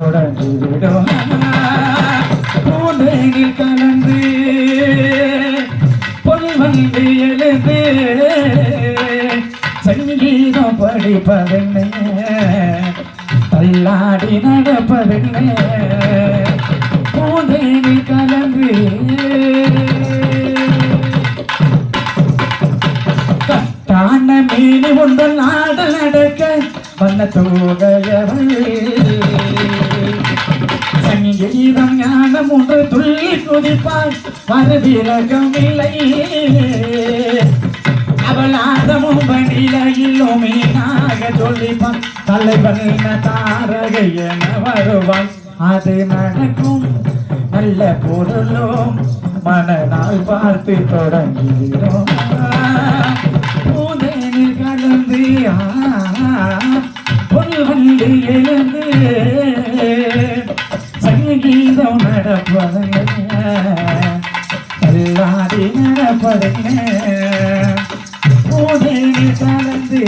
தொடங்கிவிடும் கலந்து பொன் வந்து எழுது சங்கீதம் படிப்பதென்ன தள்ளாடி நடப்பதென்ன பூந்தேனில் கலந்து கட்டான மீனி ஒன்று நாடு நடக்க வந்த தோகையவள் சங்கீதம் ஞானம் ஒன்று துள்ளி குதிப்பாள் மறுவிலகம் இல்லை அவள் ஆதமும் பணியிலும் மீனாக சொல்லிப்பான். தலைவன் தாரகை என வருவாள் அது நடக்கும். நல்ல பொருளும் மனநாள் பார்த்து தொடங்கிடும் பூதேனில் கலந்து பொல் வந்து எழுந்து சங்கீதம் நடப்பதங்க எல்லாடி நடப்பதங்க பூதேனில் கலந்து